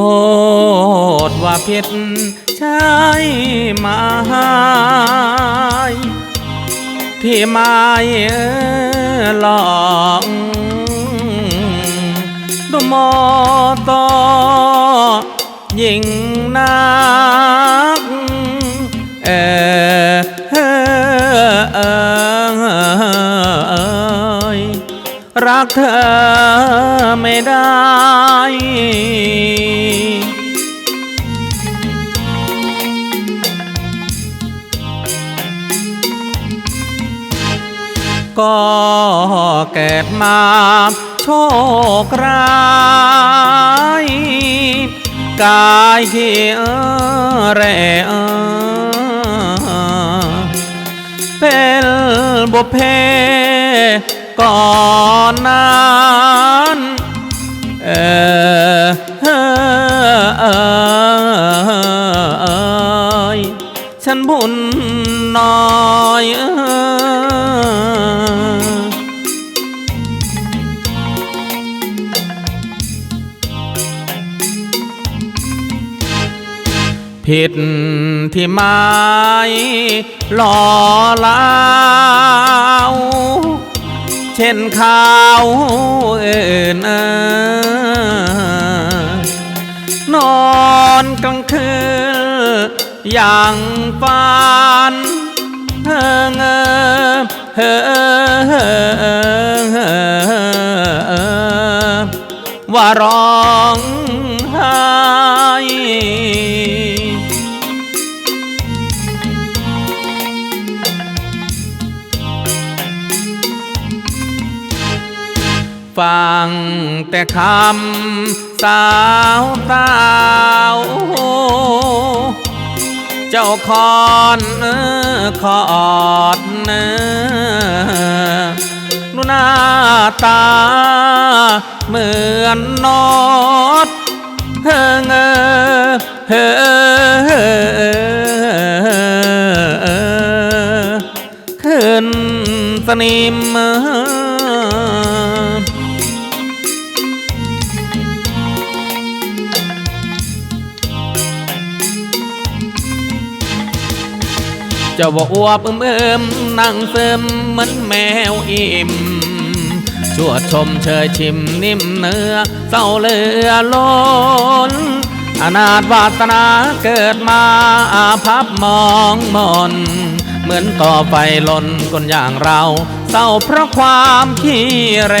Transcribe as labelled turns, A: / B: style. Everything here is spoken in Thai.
A: โทษว่าผิดใช่ไหมที่ไม่หลอกดูมอตอยิงนักเออเออเออรักเธอไม่ได้ ก็เกิดมาโชคร้ายกายที่เออแรเออเป็นบุพเพก่อนนั้นเออเออฉันบุญน้อยเออ ผิดที่ไม้หล่อเหลาวเช่นข่าวอื่นเอ่อนอนกลางคืนอย่างฝันเฮงเฮว่าร้องไห้ ฟังแต่คำสาวสาวเจ้าคอนเออคอดเนอหน้าตา เหมือนนอดเฮงเออเฮอขึ้นสนิมเจ้าบอกอวบอึมเอิมนั่งเสริมเหมือนแมวอิ่มชวดชมเชยชิมนิ่มเนื้อเศร้าเลือล้นอนาถวาสนาเกิดมาอาภัพมองมน เหมือนต่อไฟลนคนอย่างเรา เศร้าเพราะความขี้เร